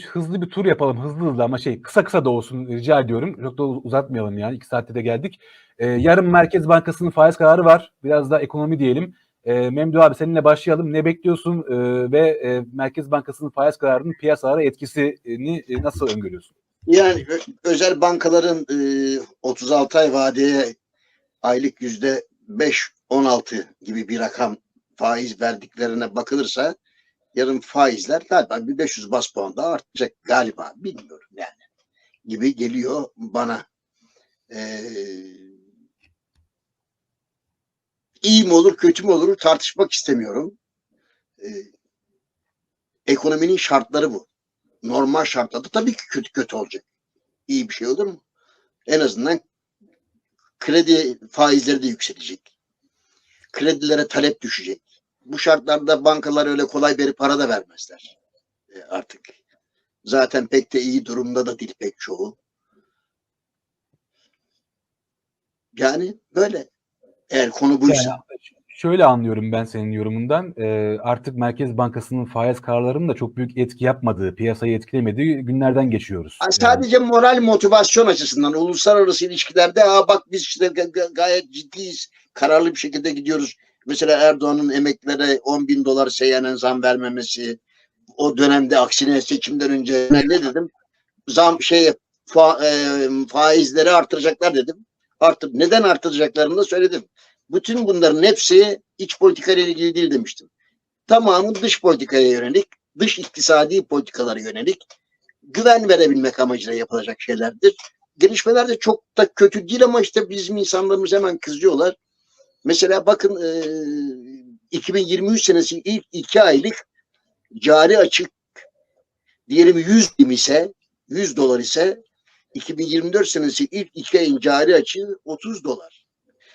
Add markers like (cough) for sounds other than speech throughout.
şimdi hızlı bir tur yapalım. Hızlı hızlı ama şey kısa kısa da olsun rica ediyorum. Çok da uzatmayalım yani. iki saatte de geldik. Ee, yarın Merkez Bankası'nın faiz kararı var. Biraz da ekonomi diyelim. Ee, Memduh abi seninle başlayalım. Ne bekliyorsun Ee, ve e, Merkez Bankası'nın faiz kararının piyasalara etkisini e, nasıl öngörüyorsun? Yani özel bankaların e, 36 ay vadeye aylık yüzde 5-16 gibi bir rakam faiz verdiklerine bakılırsa yarın faizler galiba bir 500 bas puan daha artacak galiba bilmiyorum yani gibi geliyor bana. Ee, iyi mi olur kötü mü olur tartışmak istemiyorum. Ee, ekonominin şartları bu. Normal şartlarda tabii ki kötü kötü olacak. İyi bir şey olur mu? En azından kredi faizleri de yükselecek. Kredilere talep düşecek. Bu şartlarda bankalar öyle kolay beri para da vermezler e, artık. Zaten pek de iyi durumda da değil pek çoğu. Yani böyle. Eğer konu buysa. Yani şöyle anlıyorum ben senin yorumundan. Ee, artık Merkez Bankası'nın faiz kararlarının da çok büyük etki yapmadığı, piyasayı etkilemediği günlerden geçiyoruz. Yani- Sadece moral motivasyon açısından uluslararası ilişkilerde Aa bak biz işte ga- ga- gayet ciddiyiz. Kararlı bir şekilde gidiyoruz. Mesela Erdoğan'ın emeklilere 10 bin dolar seyyanen zam vermemesi o dönemde aksine seçimden önce ne dedim? Zam şey fa, e, faizleri artıracaklar dedim. Artır, neden artıracaklarını da söyledim. Bütün bunların hepsi iç politikayla ilgili değil demiştim. Tamamı dış politikaya yönelik, dış iktisadi politikalara yönelik güven verebilmek amacıyla yapılacak şeylerdir. Gelişmeler de çok da kötü değil ama işte bizim insanlarımız hemen kızıyorlar. Mesela bakın e, 2023 senesi ilk iki aylık cari açık diyelim 100 bin ise 100 dolar ise 2024 senesi ilk iki ayın cari açığı 30 dolar.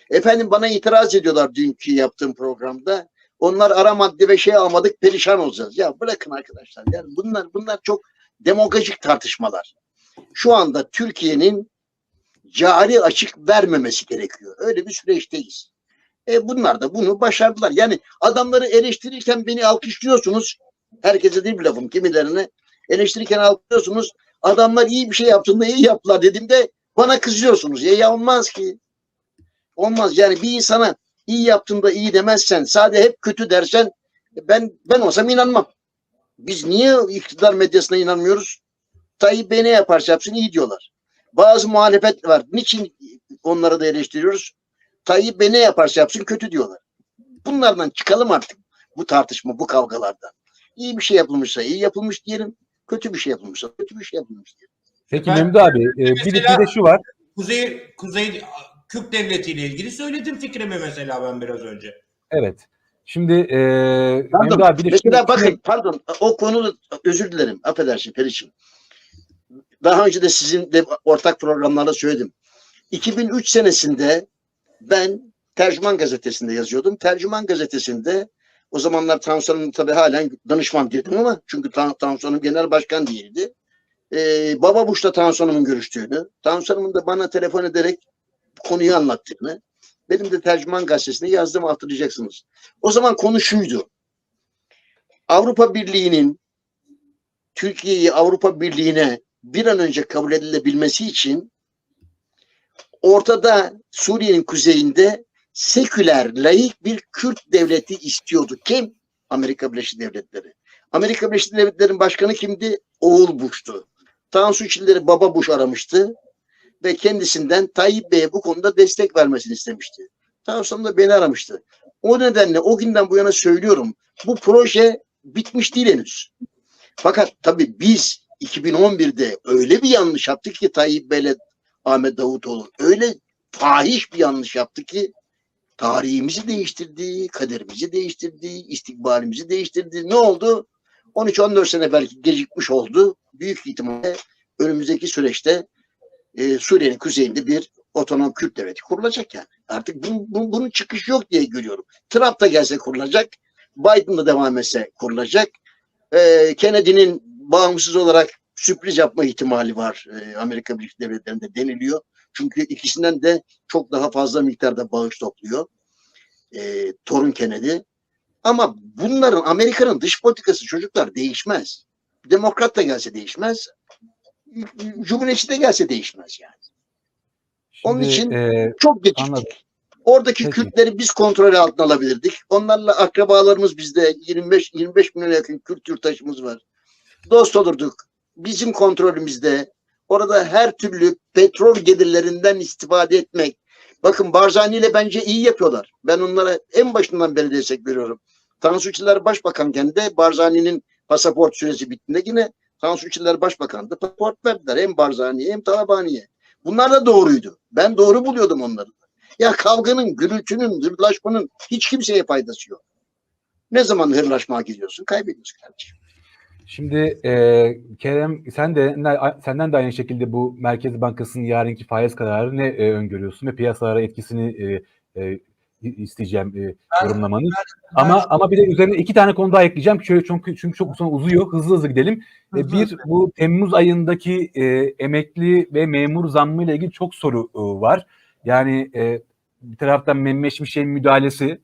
Efendim bana itiraz ediyorlar dünkü yaptığım programda. Onlar ara madde ve şey almadık perişan olacağız. Ya bırakın arkadaşlar. Yani bunlar bunlar çok demagojik tartışmalar. Şu anda Türkiye'nin cari açık vermemesi gerekiyor. Öyle bir süreçteyiz. E bunlar da bunu başardılar. Yani adamları eleştirirken beni alkışlıyorsunuz. Herkese değil bir lafım kimilerine. Eleştirirken alkışlıyorsunuz. Adamlar iyi bir şey yaptığında iyi yaptılar dediğimde bana kızıyorsunuz. Ya, ya olmaz ki. Olmaz. Yani bir insana iyi yaptığında iyi demezsen, sadece hep kötü dersen ben ben olsam inanmam. Biz niye iktidar medyasına inanmıyoruz? Tayyip Bey ne yaparsa yapsın iyi diyorlar. Bazı muhalefet var. Niçin onları da eleştiriyoruz? Tayyip Bey ne yaparsa yapsın kötü diyorlar. Bunlardan çıkalım artık. Bu tartışma, bu kavgalardan. İyi bir şey yapılmışsa iyi yapılmış diyelim. Kötü bir şey yapılmışsa kötü bir şey yapılmış diyelim. Peki Memduh abi e, bir, de, bir de şu var. Kuzey Kuzey Kürt Devleti ile ilgili söyledim fikrimi mesela ben biraz önce. Evet. Şimdi e, Pardon. Memduh abi bir de Mesela bakın pardon o konu özür dilerim affedersin Periçim. Daha önce de sizin de ortak programlarda söyledim. 2003 senesinde ben Tercüman Gazetesi'nde yazıyordum. Tercüman Gazetesi'nde o zamanlar Tansu tabii halen danışman dedim ama çünkü Tan Tansu Hanım genel başkan değildi. Ee, Baba Bush'la Tansu Hanım'ın görüştüğünü, Tansu Hanım'ın da bana telefon ederek konuyu anlattığını, benim de Tercüman Gazetesi'nde yazdığımı hatırlayacaksınız. O zaman konu şuydu. Avrupa Birliği'nin Türkiye'yi Avrupa Birliği'ne bir an önce kabul edilebilmesi için ortada Suriye'nin kuzeyinde seküler, laik bir Kürt devleti istiyordu. Kim? Amerika Birleşik Devletleri. Amerika Birleşik Devletleri'nin başkanı kimdi? Oğul Bush'tu. Tansu Çiller'i Baba Bush aramıştı ve kendisinden Tayyip Bey'e bu konuda destek vermesini istemişti. Tansu da beni aramıştı. O nedenle o günden bu yana söylüyorum. Bu proje bitmiş değil henüz. Fakat tabii biz 2011'de öyle bir yanlış yaptık ki Tayyip Bey'le Ahmet Davutoğlu öyle fahiş bir yanlış yaptı ki tarihimizi değiştirdi, kaderimizi değiştirdi, istikbalimizi değiştirdi. Ne oldu? 13-14 sene belki gecikmiş oldu. Büyük ihtimalle önümüzdeki süreçte e, Suriye'nin kuzeyinde bir otonom Kürt devleti kurulacak yani. Artık bu, bu- bunun çıkışı yok diye görüyorum. Trump da gelse kurulacak. Biden da devam etse kurulacak. E, Kennedy'nin bağımsız olarak sürpriz yapma ihtimali var. E, Amerika Birleşik Devletleri'nde deniliyor. Çünkü ikisinden de çok daha fazla miktarda bağış topluyor. E, torun Kennedy. Ama bunların Amerika'nın dış politikası çocuklar değişmez. Demokrat da gelse değişmez. Cumhuriyetçi de gelse değişmez yani. Onun için- e, Çok. Anladım. Oradaki Peki. Kürtleri biz kontrol altına alabilirdik. Onlarla akrabalarımız bizde 25 25 milyona yakın Kürt yurttaşımız var. Dost olurduk. Bizim kontrolümüzde. Orada her türlü petrol gelirlerinden istifade etmek. Bakın Barzani ile bence iyi yapıyorlar. Ben onlara en başından beri destek veriyorum. Tansu Çiller başbakanken de Barzani'nin pasaport süresi bittiğinde yine Tansu Çiller başbakandı. Pasaport verdiler hem Barzani'ye hem Talabani'ye. Bunlar da doğruydu. Ben doğru buluyordum onları. Ya kavganın, gürültünün, hırlaşmanın hiç kimseye faydası yok. Ne zaman hırlaşmaya gidiyorsun? Kaybediyorsun kardeşim. Şimdi e, Kerem sen de senden de aynı şekilde bu Merkez Bankası'nın yarınki faiz kararı ne e, öngörüyorsun ve piyasalara etkisini e, e, isteyeceğim e, Ben- yorumlamanı. Ben- Ama ama bir de üzerine iki tane konu daha ekleyeceğim. Şöyle çünkü çünkü çok sonra uzuyor. Hızlı hızlı gidelim. E, Hızlı bir hızlı. bu Temmuz ayındaki e, emekli ve memur zammı ile ilgili çok soru e, var. Yani e, bir taraftan Mehmet Şimşek'in müdahalesi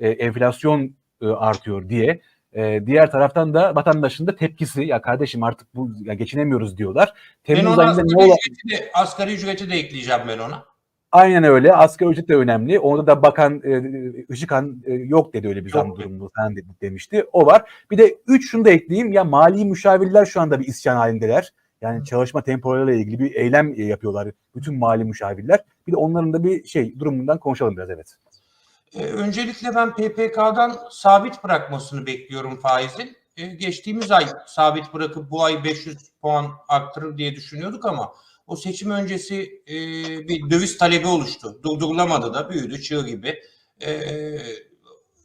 e, enflasyon e, artıyor diye. E, diğer taraftan da vatandaşın da tepkisi ya kardeşim artık bu ya geçinemiyoruz diyorlar. Ben Temmuz ona ayında ne ola ücreti, de, asgari ücreti de ekleyeceğim ben ona. Aynen öyle. Asgari ücret de önemli. Orada da bakan e, Işıkhan e, yok dedi öyle bir zam durumu falan dedi, demişti. O var. Bir de üç şunu da ekleyeyim. Ya mali müşavirler şu anda bir isyan halindeler. Yani çalışma tempolarıyla ilgili bir eylem e, yapıyorlar bütün mali müşavirler. Bir de onların da bir şey durumundan konuşalım biraz evet. Ee, öncelikle ben PPK'dan sabit bırakmasını bekliyorum faizin. Ee, geçtiğimiz ay sabit bırakıp bu ay 500 puan arttırır diye düşünüyorduk ama o seçim öncesi e, bir döviz talebi oluştu. Durdurulamadı da büyüdü çığ gibi.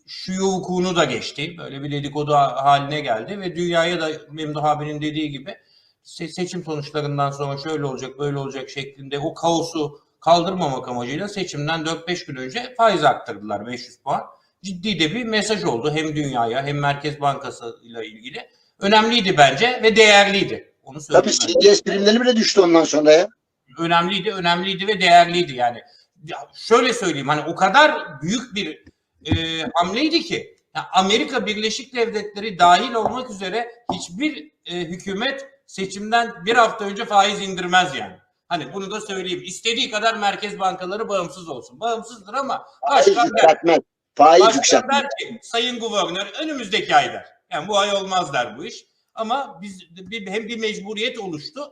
Şu hukukunu da geçti. Böyle bir dedikodu haline geldi ve dünyaya da Memduh abinin dediği gibi se- seçim sonuçlarından sonra şöyle olacak böyle olacak şeklinde o kaosu kaldırmamak amacıyla seçimden 4-5 gün önce faiz arttırdılar 500 puan. Ciddi de bir mesaj oldu hem dünyaya hem Merkez Bankası ile ilgili. Önemliydi bence ve değerliydi. Onu Tabii. CDS primleri bile düştü ondan sonra ya. Önemliydi, önemliydi ve değerliydi yani. Ya şöyle söyleyeyim hani o kadar büyük bir e, hamleydi ki ya Amerika Birleşik Devletleri dahil olmak üzere hiçbir e, hükümet seçimden bir hafta önce faiz indirmez yani. Hani bunu da söyleyeyim. İstediği kadar merkez bankaları bağımsız olsun. Bağımsızdır ama Faiz başkan der, yükseltmez. Faiz başkan yükseltmez. der ki sayın guvernör önümüzdeki ay der. Yani bu ay olmaz der bu iş. Ama biz bir, hem bir mecburiyet oluştu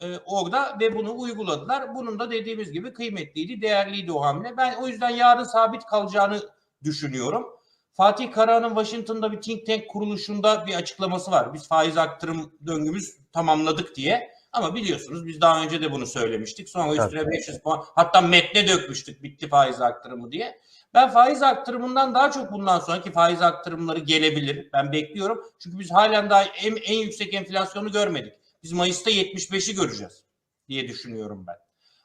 e, orada ve bunu uyguladılar. Bunun da dediğimiz gibi kıymetliydi, değerliydi o hamle. Ben o yüzden yarın sabit kalacağını düşünüyorum. Fatih Karahan'ın Washington'da bir think tank kuruluşunda bir açıklaması var. Biz faiz arttırım döngümüz tamamladık diye. Ama biliyorsunuz biz daha önce de bunu söylemiştik. Sonra üstüne Tabii. 500 puan hatta metne dökmüştük bitti faiz arttırımı diye. Ben faiz arttırımından daha çok bundan sonraki faiz arttırımları gelebilir. Ben bekliyorum. Çünkü biz halen daha en, en yüksek enflasyonu görmedik. Biz Mayıs'ta 75'i göreceğiz diye düşünüyorum ben.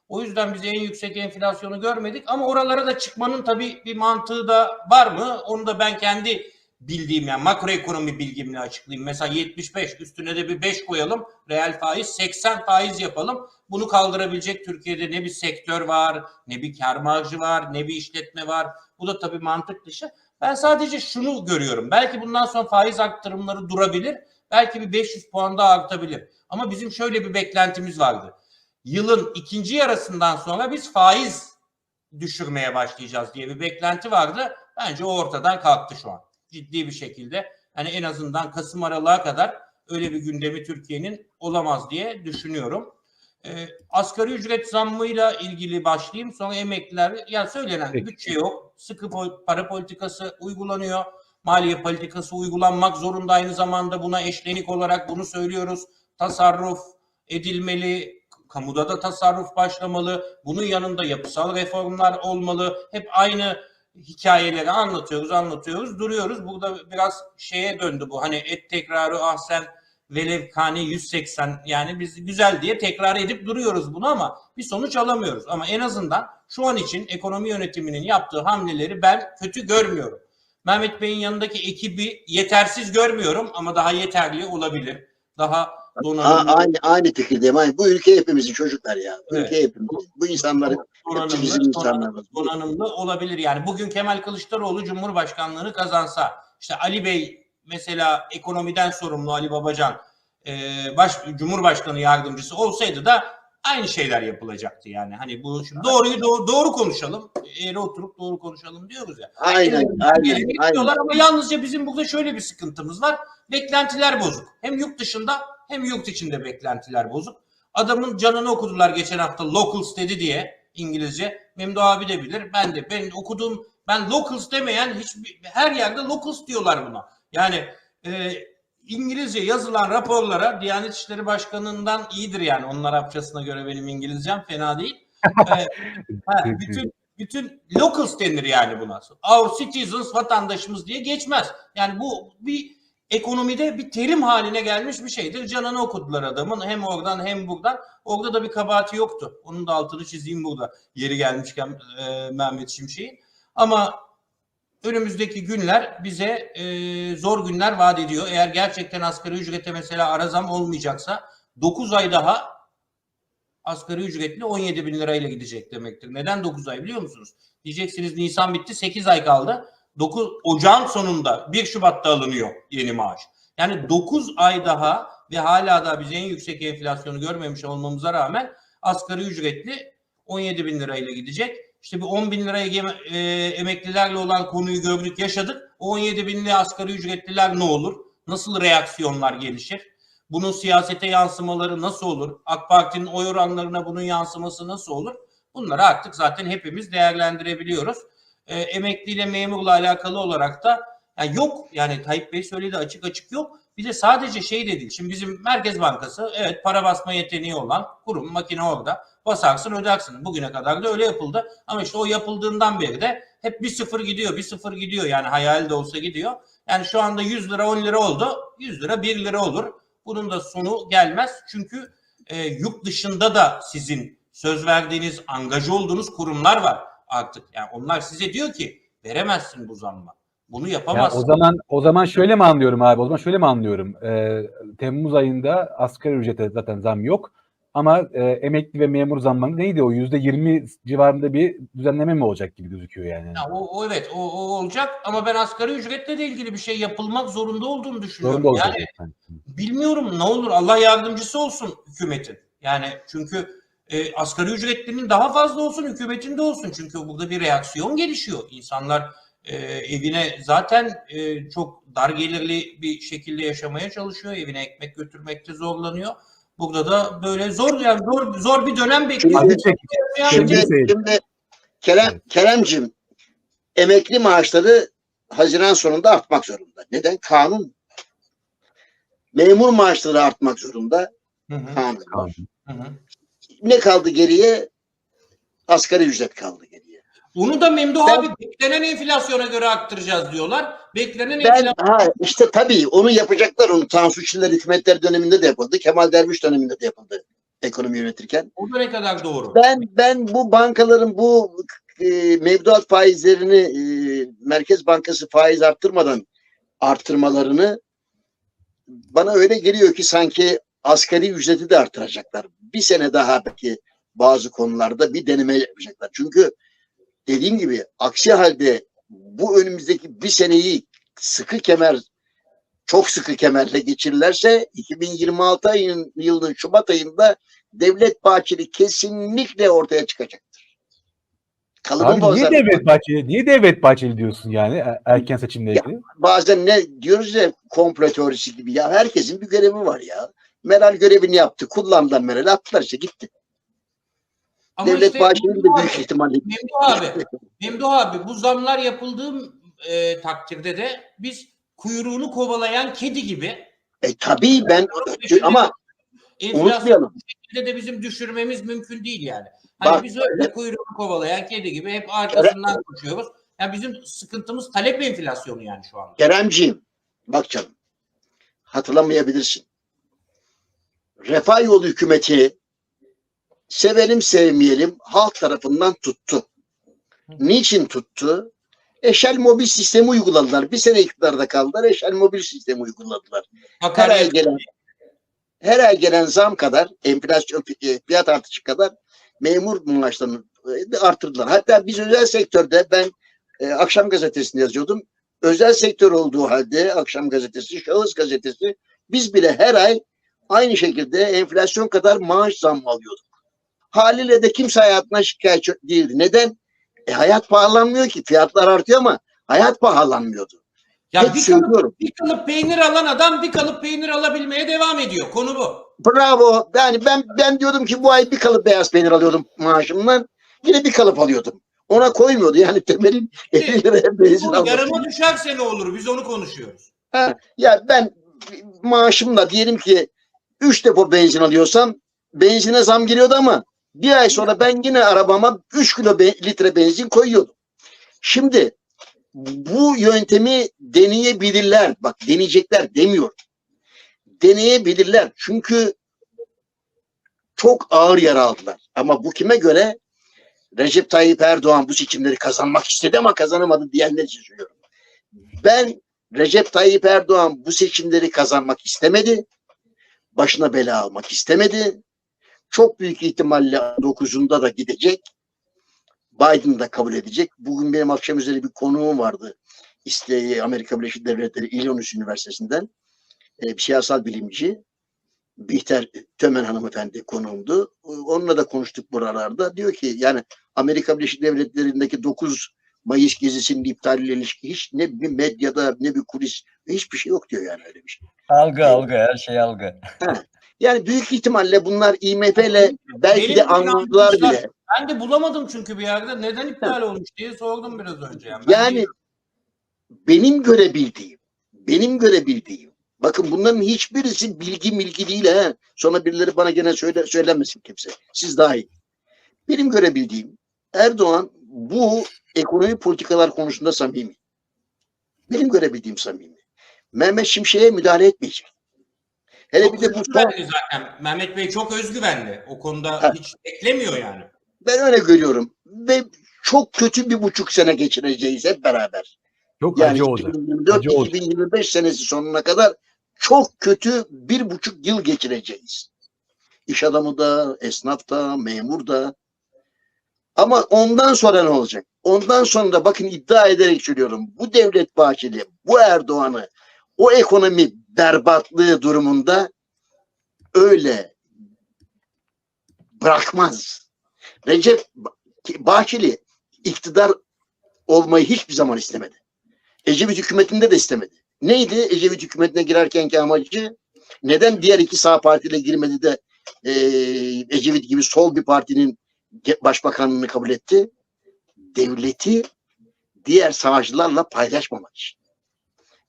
O yüzden biz en yüksek enflasyonu görmedik ama oralara da çıkmanın tabii bir mantığı da var mı? Onu da ben kendi bildiğim yani makroekonomi bilgimle açıklayayım. Mesela 75 üstüne de bir 5 koyalım. Reel faiz 80 faiz yapalım. Bunu kaldırabilecek Türkiye'de ne bir sektör var, ne bir kar marjı var, ne bir işletme var. Bu da tabii mantık dışı. Ben sadece şunu görüyorum. Belki bundan sonra faiz arttırımları durabilir. Belki bir 500 puan daha artabilir. Ama bizim şöyle bir beklentimiz vardı. Yılın ikinci yarısından sonra biz faiz düşürmeye başlayacağız diye bir beklenti vardı. Bence o ortadan kalktı şu an. Ciddi bir şekilde. Yani en azından Kasım aralığa kadar öyle bir gündemi Türkiye'nin olamaz diye düşünüyorum. Ee, asgari ücret zammıyla ilgili başlayayım. Sonra emekliler, ya söylenen Peki. bütçe yok. Sıkı para politikası uygulanıyor. Maliye politikası uygulanmak zorunda aynı zamanda buna eşlenik olarak bunu söylüyoruz. Tasarruf edilmeli, kamuda da tasarruf başlamalı. Bunun yanında yapısal reformlar olmalı. Hep aynı hikayeleri anlatıyoruz, anlatıyoruz, duruyoruz. Burada biraz şeye döndü bu. Hani et tekrarı ahsen velev kane 180 yani biz güzel diye tekrar edip duruyoruz bunu ama bir sonuç alamıyoruz. Ama en azından şu an için ekonomi yönetiminin yaptığı hamleleri ben kötü görmüyorum. Mehmet Bey'in yanındaki ekibi yetersiz görmüyorum ama daha yeterli olabilir. Daha donanımlı, aynı aynı fikirdeyim. Aynı. Bu ülke hepimizin çocuklar ya. Bu Evet. ülke hepimizin. Bu insanların donanımlı, insanlarımız. donanımlı olabilir. Yani bugün Kemal Kılıçdaroğlu Cumhurbaşkanlığını kazansa, işte Ali Bey mesela ekonomiden sorumlu Ali Babacan e, baş, Cumhurbaşkanı yardımcısı olsaydı da aynı şeyler yapılacaktı yani. Hani bu şimdi doğruyu doğru, doğru konuşalım. Eğri oturup doğru konuşalım diyoruz ya. Aynen, Elinden aynen, aynen. Ama yalnızca bizim burada şöyle bir sıkıntımız var. Beklentiler bozuk. Hem yurt dışında hem yurt içinde beklentiler bozuk. Adamın canını okudular geçen hafta locals dedi diye İngilizce. Memdu abi de bilir. Ben de ben okuduğum ben locals demeyen hiçbir her yerde locals diyorlar buna. Yani e, İngilizce yazılan raporlara Diyanet İşleri Başkanı'ndan iyidir yani. Onun Arapçasına göre benim İngilizcem fena değil. E, (laughs) ha, bütün bütün locals denir yani buna. Our citizens vatandaşımız diye geçmez. Yani bu bir ekonomide bir terim haline gelmiş bir şeydir. Canını okudular adamın hem oradan hem buradan. Orada da bir kabahati yoktu. Onun da altını çizeyim burada. Yeri gelmişken e, Mehmet Şimşek'in. Ama önümüzdeki günler bize e, zor günler vaat ediyor. Eğer gerçekten asgari ücrete mesela ara zam olmayacaksa 9 ay daha asgari ücretli 17 bin lirayla gidecek demektir. Neden 9 ay biliyor musunuz? Diyeceksiniz Nisan bitti 8 ay kaldı. 9 Ocağın sonunda 1 Şubat'ta alınıyor yeni maaş. Yani 9 ay daha ve hala da biz en yüksek enflasyonu görmemiş olmamıza rağmen asgari ücretli 17 bin lirayla gidecek. İşte bir 10 bin liraya e, emeklilerle olan konuyu gördük yaşadık. O 17 binli asgari ücretliler ne olur? Nasıl reaksiyonlar gelişir? Bunun siyasete yansımaları nasıl olur? AK Parti'nin oy oranlarına bunun yansıması nasıl olur? Bunları artık zaten hepimiz değerlendirebiliyoruz. E, emekliyle memurla alakalı olarak da yani yok yani Tayyip Bey söyledi açık açık yok. Bir de sadece şey de değil. Şimdi bizim Merkez Bankası evet para basma yeteneği olan kurum makine orada. Basarsın ödersin. Bugüne kadar da öyle yapıldı. Ama işte o yapıldığından beri de hep bir sıfır gidiyor bir sıfır gidiyor. Yani hayal de olsa gidiyor. Yani şu anda 100 lira 10 lira oldu. 100 lira 1 lira olur. Bunun da sonu gelmez. Çünkü e, yurt dışında da sizin söz verdiğiniz, angaj olduğunuz kurumlar var artık. Yani onlar size diyor ki veremezsin bu zammı. Bunu Ya yapamazsın. o zaman o zaman şöyle mi anlıyorum abi? O zaman şöyle mi anlıyorum? Ee, Temmuz ayında asgari ücrete zaten zam yok. Ama e, emekli ve memur zammları neydi o? Yüzde yirmi civarında bir düzenleme mi olacak gibi gözüküyor yani. Ya o, o evet o, o olacak ama ben asgari ücretle de ilgili bir şey yapılmak zorunda olduğunu düşünüyorum. Zorunda olacak. Yani yani. bilmiyorum ne olur Allah yardımcısı olsun hükümetin. Yani çünkü e, asgari ücretlinin daha fazla olsun hükümetin de olsun. Çünkü burada bir reaksiyon gelişiyor. İnsanlar e, evine zaten e, çok dar gelirli bir şekilde yaşamaya çalışıyor. Evine ekmek götürmekte zorlanıyor. Burada da böyle zor yani zor, zor bir dönem bekliyor. Yani Şimdi, Sevgili seyirci. şimdi Kerem, Keremcim emekli maaşları Haziran sonunda artmak zorunda. Neden? Kanun. Memur maaşları artmak zorunda. Hı hı, Kanun. Tamam. hı hı. Ne kaldı geriye? Asgari ücret kaldı geriye. Onu da Memduh Ben- abi beklenen enflasyona göre arttıracağız diyorlar. Beklenen Ben enflasyon ha, işte tabii onu yapacaklar. Onu Tansu Çiller hükümetler döneminde de yapıldı. Kemal Derviş döneminde de yapıldı. Ekonomi yönetirken. o da ne kadar doğru? Ben ben bu bankaların bu e, mevduat faizlerini e, Merkez Bankası faiz arttırmadan arttırmalarını bana öyle geliyor ki sanki asgari ücreti de arttıracaklar. Bir sene daha belki bazı konularda bir deneme yapacaklar. Çünkü dediğim gibi aksi halde bu önümüzdeki bir seneyi sıkı kemer çok sıkı kemerle geçirirlerse 2026 ayının yılının Şubat ayında Devlet Bahçeli kesinlikle ortaya çıkacaktır. Kalıbı Abi niye. Devlet Bahçeli? Niye Devlet Bahçeli diyorsun yani e- erken seçimle Ya, ilgili? Bazen ne diyoruz ya komplo teorisi gibi ya herkesin bir görevi var ya. Meral görevini yaptı. Kullandılar Meral attılar işte gitti. Ama Devlet işte Bahçeli'nin de büyük ihtimalle Memduh abi, Memduh abi bu zamlar yapıldığı e, takdirde de biz kuyruğunu kovalayan kedi gibi E tabii ben ama unutmayalım. de bizim düşürmemiz mümkün değil yani. Hani Bak- biz öyle kuyruğunu kovalayan kedi gibi hep arkasından koşuyoruz. Yani bizim sıkıntımız talep enflasyonu yani şu anda. Keremciğim bak canım hatırlamayabilirsin. Refah yolu hükümeti sevelim sevmeyelim halk tarafından tuttu. Niçin tuttu? Eşel mobil sistemi uyguladılar. Bir sene iktidarda kaldılar. Eşel mobil sistemi uyguladılar. Her ay gelen her ay gelen zam kadar enflasyon e, fiyat artışı kadar memur maaşlarını e, artırdılar. Hatta biz özel sektörde ben e, akşam gazetesinde yazıyordum. Özel sektör olduğu halde akşam gazetesi, şahıs gazetesi biz bile her ay aynı şekilde enflasyon kadar maaş zammı alıyorduk. Haliyle de kimse hayatına şikayetçi değildi. Neden? E, hayat pahalanmıyor ki. Fiyatlar artıyor ama hayat pahalanmıyordu. Ya Hep bir kalıp, bir kalıp peynir alan adam bir kalıp peynir alabilmeye devam ediyor. Konu bu. Bravo. Yani ben ben diyordum ki bu ay bir kalıp beyaz peynir alıyordum maaşımdan. Yine bir kalıp alıyordum. Ona koymuyordu. Yani temelin (laughs) 50 liraya benzin alması. yarıma düşerse ne olur? Biz onu konuşuyoruz. Ha, ya ben maaşımla diyelim ki 3 depo benzin alıyorsam benzine zam geliyordu ama bir ay sonra ben yine arabama 3 kilo be- litre benzin koyuyordum. Şimdi bu yöntemi deneyebilirler. Bak deneyecekler demiyor. Deneyebilirler. Çünkü çok ağır yara aldılar. Ama bu kime göre? Recep Tayyip Erdoğan bu seçimleri kazanmak istedi ama kazanamadı diyenler için söylüyorum. Ben Recep Tayyip Erdoğan bu seçimleri kazanmak istemedi. Başına bela almak istemedi. Çok büyük ihtimalle 9'unda da gidecek. Biden da kabul edecek. Bugün benim akşam üzeri bir konuğum vardı. İşte Amerika Birleşik Devletleri Illinois Üniversitesi'nden e, bir siyasal bilimci. Bihter Tömen hanımefendi konuğumdu. Onunla da konuştuk buralarda. Diyor ki yani Amerika Birleşik Devletleri'ndeki 9 Mayıs gezisinin iptaliyle ilişki hiç ne bir medyada ne bir kulis hiçbir şey yok diyor yani öyle bir şey. Algı algı her şey algı. Yani büyük ihtimalle bunlar IMF ile belki Benim de anladılar bile. Ben de bulamadım çünkü bir yerde. Neden iptal olmuş diye sordum biraz önce. Yani, Ben Yani benim görebildiğim, benim görebildiğim. Bakın bunların hiçbirisi bilgi milgi değil ha. Sonra birileri bana gene söyle, söylemesin kimse. Siz dahil. Benim görebildiğim Erdoğan bu ekonomi politikalar konusunda samimi. Benim görebildiğim samimi. Mehmet Şimşek'e müdahale etmeyecek. Hele Çok bir de bu zaten. Mehmet Bey çok özgüvenli. O konuda Ha. hiç beklemiyor yani. ben öyle görüyorum. Ve çok kötü bir buçuk sene geçireceğiz hep beraber. Çok Yani. Acı olacak. 2024-2025 senesi sonuna kadar çok kötü bir buçuk yıl geçireceğiz. İş adamı da, esnaf da, memur da. Ama ondan sonra ne olacak? Ondan sonra da bakın iddia ederek söylüyorum. Bu Devlet Bahçeli, bu Erdoğan'ı o ekonomi berbatlığı durumunda öyle bırakmaz. Recep Bahçeli iktidar olmayı hiçbir zaman istemedi. Ecevit hükümetinde de istemedi. Neydi Ecevit hükümetine girerkenki amacı? Neden diğer iki sağ partiyle girmedi de e, Ecevit gibi sol bir partinin başbakanlığını kabul etti? Devleti diğer sağcılarla paylaşmamak için.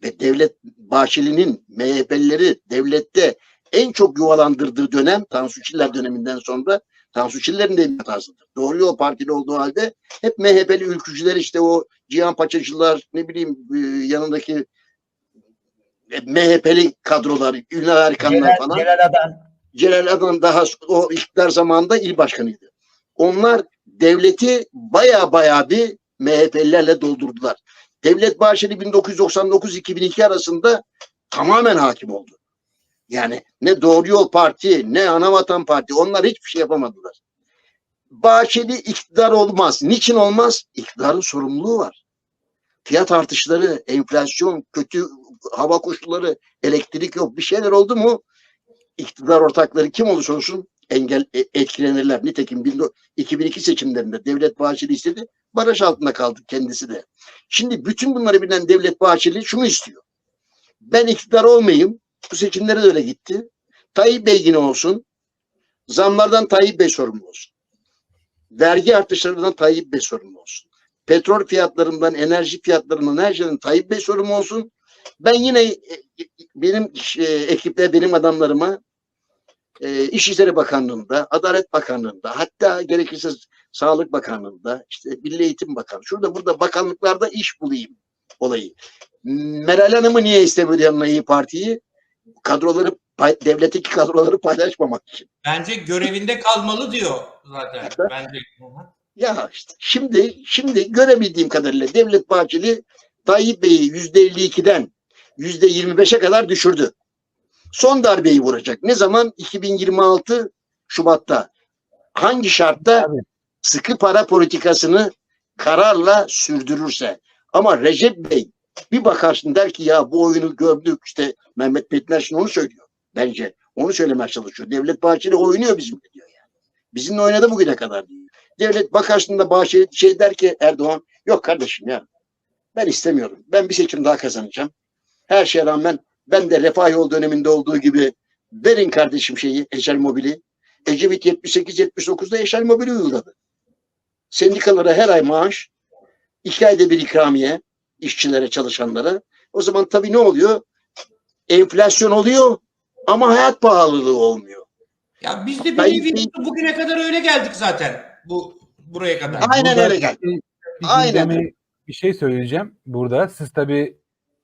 Ve devlet Bahçeli'nin MHP'lileri devlette en çok yuvalandırdığı dönem Tansu Çiller döneminden sonra Tansu Çiller'in de hatasıdır. Doğru yol partili olduğu halde hep MHP'li ülkücüler işte o Cihan Paçacılar ne bileyim e, yanındaki e, MHP'li kadrolar, Ünal Erkanlar falan. genel adam. Celal Adnan daha o iktidar zamanında il başkanıydı. Onlar devleti baya baya bir MHP'lilerle doldurdular. Devlet Bahçeli 1999-2002 arasında tamamen hakim oldu. Yani ne Doğru Yol Parti ne Anavatan Parti onlar hiçbir şey yapamadılar. Bahçeli iktidar olmaz. Niçin olmaz? İktidarın sorumluluğu var. Fiyat artışları, enflasyon, kötü hava koşulları, elektrik yok bir şeyler oldu mu iktidar ortakları kim olursa olsun engel e, etkilenirler. Nitekim 19- 2002 seçimlerinde Devlet Bahçeli istedi. Baraj altında kaldı kendisi de. Şimdi bütün bunları bilen Devlet Bahçeli şunu istiyor. Ben iktidar olmayayım. Bu seçimlere de öyle gitti. Tayyip Bey yine olsun. Zamlardan Tayyip Bey sorumlu olsun. Vergi artışlarından Tayyip Bey sorumlu olsun. Petrol fiyatlarından, enerji fiyatlarından her şeyden Tayyip Bey sorumlu olsun. Ben yine e, e, benim e, benim adamlarıma e, İçişleri Bakanlığı'nda, Adalet Bakanlığı'nda, hatta gerekirse Sağlık Bakanlığı'nda, işte Milli Eğitim Bakanı, şurada burada bakanlıklarda iş bulayım olayı. Meral Hanım'ı niye istemiyor yanına İyi Parti'yi? Kadroları, devletteki kadroları paylaşmamak için. Bence görevinde kalmalı diyor zaten. Bence. Ya işte şimdi şimdi görebildiğim kadarıyla Devlet Bahçeli Tayyip Bey'i yüzde 52'den yüzde 25'e kadar düşürdü. Son darbeyi vuracak. Ne zaman? 2026 Şubat'ta. Hangi şartta? Tabii. Sıkı para politikasını kararla sürdürürse. Ama Recep Bey bir bakarsın der ki ya bu oyunu gördük işte Mehmet Petiner şimdi onu söylüyor bence. Onu söylemeye çalışıyor. Devlet Bahçeli oynuyor bizimle diyor yani. Bizimle oynadı bugüne kadar diyor. Devlet Bakanlığı'nda Bahçeli şey der ki Erdoğan yok kardeşim ya ben istemiyorum. Ben bir seçim daha kazanacağım. Her şeye rağmen ben de refah yol döneminde olduğu gibi verin kardeşim şeyi Ecel Mobil'i. Ecevit 78-79'da Ecel Mobil'i uyguladı. Sendikalara her ay maaş, iki ayda bir ikramiye işçilere, çalışanlara. O zaman tabii ne oluyor? Enflasyon oluyor ama hayat pahalılığı olmuyor. Ya biz de bir Ben- nevi bugüne kadar öyle geldik zaten. Bu buraya kadar. Aynen Burada öyle geldi. bir- bir Aynen. Bir şey söyleyeceğim burada. Siz tabii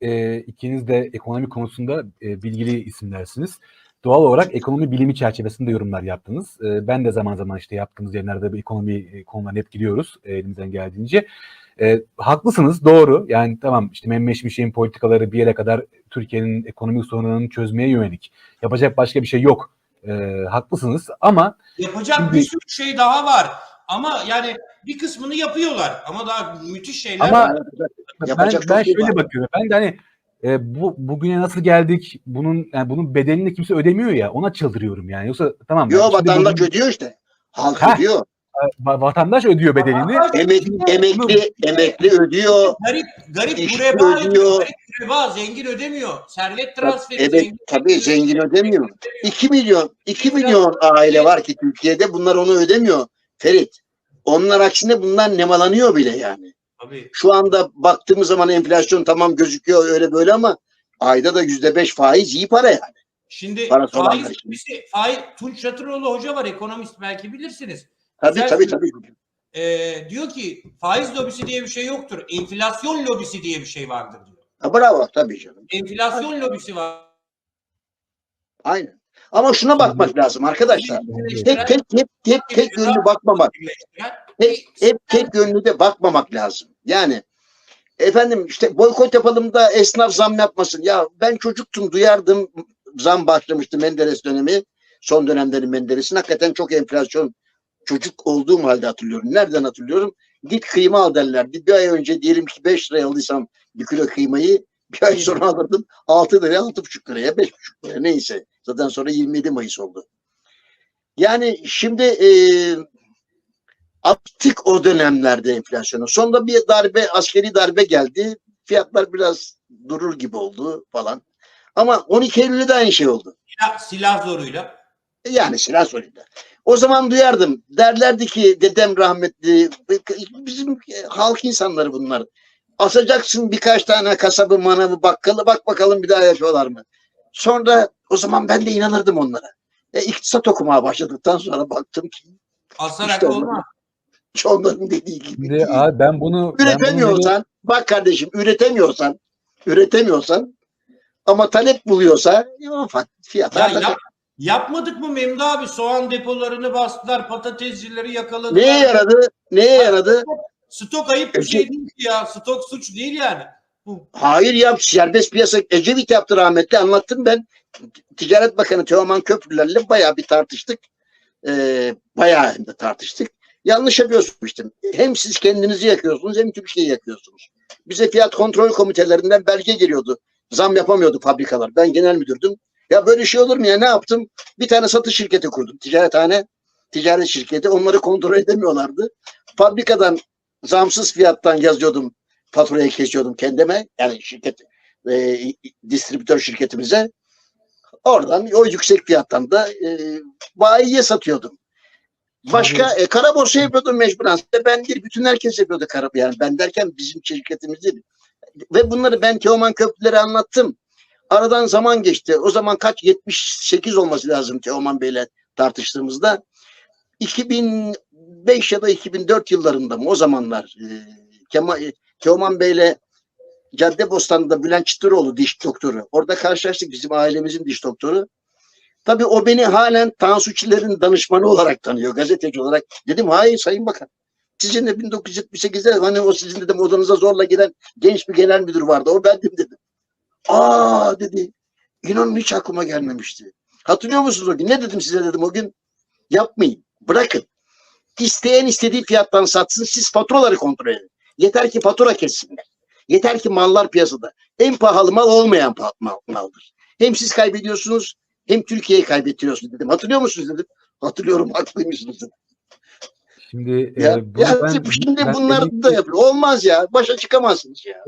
e, ikiniz de ekonomi konusunda e, bilgili isimlersiniz. Doğal olarak ekonomi bilimi çerçevesinde yorumlar yaptınız. E, ben de zaman zaman işte yaptığımız yerlerde bu ekonomi e, konularını hep giriyoruz e, elimizden geldiğince. E, haklısınız, doğru. Yani tamam işte Mehmet Şimşek'in politikaları bir yere kadar Türkiye'nin ekonomik sorunlarını çözmeye yönelik. Yapacak başka bir şey yok. E, haklısınız ama Yapacak Şimdi- bir sürü şey daha var. Ama yani bir kısmını yapıyorlar. Ama daha müthiş şeyler Ama- var. ben, Yapacak ben şey şöyle var. bakıyorum. Ben de hani e, bu bugüne nasıl geldik? Bunun yani bunun bedelini kimse ödemiyor ya. Ona çıldırıyorum yani. Yoksa tamam. Yo yani şimdi vatandaş bugün, ödüyor işte. Halk Heh. ödüyor. va- vatandaş ödüyor bedelini. Emek, emekli emekli ödüyor. Garip, garip gureba ödüyor. ödüyor. Garip gureba zengin ödemiyor. Servet transferi Evet zengin tabii zengin ödemiyor. 2 milyon 2 milyon aile var ki Türkiye'de bunlar onu ödemiyor. Ferit. Onlar aksine bunlar nemalanıyor bile yani. Tabii. Şu anda baktığımız zaman enflasyon tamam gözüküyor öyle böyle ama ayda da yüzde beş faiz iyi para yani. Şimdi Parası faiz, birisi- faiz, Tunç Çatıroğlu hoca var ekonomist belki bilirsiniz. Tabii Güzel tabii tabii. Ee, diyor ki faiz lobisi diye bir şey yoktur. Enflasyon lobisi diye bir şey vardır diyor. Ha, bravo tabii canım. Enflasyon lobisi var. Aynen. Ama şuna bakmak lazım arkadaşlar. Tek tek tek tek tek yönlü bakmamak. Hep, hep tek yönlü de bakmamak lazım. Yani efendim işte boykot yapalım da esnaf zam yapmasın. Ya ben çocuktum duyardım zam başlamıştı Menderes dönemi. Son dönemlerin Menderes'in hakikaten çok enflasyon çocuk olduğum halde hatırlıyorum. Nereden hatırlıyorum? Git kıyma al derlerdi. Bir ay önce diyelim ki 5 liraya aldıysam bir kilo kıymayı bir ay sonra alırdım 6 liraya 6,5 liraya 5,5 liraya neyse. Zaten sonra 27 Mayıs oldu. Yani şimdi eee attık o dönemlerde enflasyonu. Sonunda bir darbe, askeri darbe geldi. Fiyatlar biraz durur gibi oldu falan. Ama 12 Eylül'de de aynı şey oldu. Silah, silah zoruyla. E Yani silah soruyla. O zaman duyardım. Derlerdi ki dedem rahmetli bizim e, halk insanları bunlar. Asacaksın birkaç tane kasabı, manavı, bakkalı bak bakalım bir daha yapıyorlar mı? Sonra o zaman ben de inanırdım onlara. E, iktisat okumaya başladıktan sonra baktım ki Asarak İşte olmaz. onların dediği gibi. Değil. abi ben bunu ben bunu Üretemiyorsan, bak kardeşim üretemiyorsan, üretemiyorsan ama talep buluyorsa ya, fiyat Ya yap, yapmadık mı Memdu abi? Soğan depolarını bastılar, patatescileri yakaladılar. Neye yaradı? Neye yaradı? Stok ayıp bir şey değil ki ya. Stok suç değil yani. Hayır yap serbest piyasa Ecevit yaptı rahmetli anlattım ben. Ticaret Bakanı Teoman Köprüler'le bayağı bir tartıştık. Ee, bayağı hem de tartıştık. Yanlış yapıyorsunuz. Hem siz kendinizi yakıyorsunuz hem Türkiye'yi yakıyorsunuz. Bize fiyat kontrol komitelerinden belge geliyordu. Zam yapamıyordu fabrikalar. Ben genel müdürdüm. Ya böyle şey olur mu ya ne yaptım? Bir tane satış şirketi kurdum. Ticarethane, ticaret şirketi. Onları kontrol edemiyorlardı. Fabrikadan zamsız fiyattan yazıyordum faturayı kesiyordum kendime yani şirket e, distribütör şirketimize. Oradan o yüksek fiyattan da e, bayiye satıyordum. Başka e, kara borsa yapıyordum mecburen. Ben değil bütün herkes yapıyordu kara yani ben derken bizim şirketimiz değil. Ve bunları ben Teoman Köprüleri anlattım. Aradan zaman geçti. O zaman kaç 78 olması lazım Teoman Bey'le tartıştığımızda. 2005 ya da 2004 yıllarında mı o zamanlar e, Kemal, Teoman Bey'le Caddebostan'da Bülent Çıtıroğlu diş doktoru. Orada karşılaştık bizim ailemizin diş doktoru. Tabii o beni halen Tansu Çiller'in danışmanı olarak tanıyor, gazeteci olarak. Dedim hayır Sayın Bakan. Sizin de 1978'de hani o sizin dedim odanıza zorla giren genç bir genel müdür vardı. O bendim dedim. Aa dedi. İnanın hiç aklıma gelmemişti. Hatırlıyor musunuz o gün? Ne dedim size dedim o gün? Yapmayın. Bırakın. İsteyen istediği fiyattan satsın. Siz faturaları kontrol edin. Yeter ki fatura kessinler. Yeter ki mallar piyasada. En pahalı mal olmayan mal, maldır. Hem siz kaybediyorsunuz hem Türkiye'yi kaybettiriyorsun dedim. Hatırlıyor musunuz dedim. Hatırlıyorum haklıymışsınız dedim. Şimdi Ya, e, bunu ya ben- şimdi ben bunlar demek da yapıyor. Olmaz ya. Başa çıkamazsınız ya.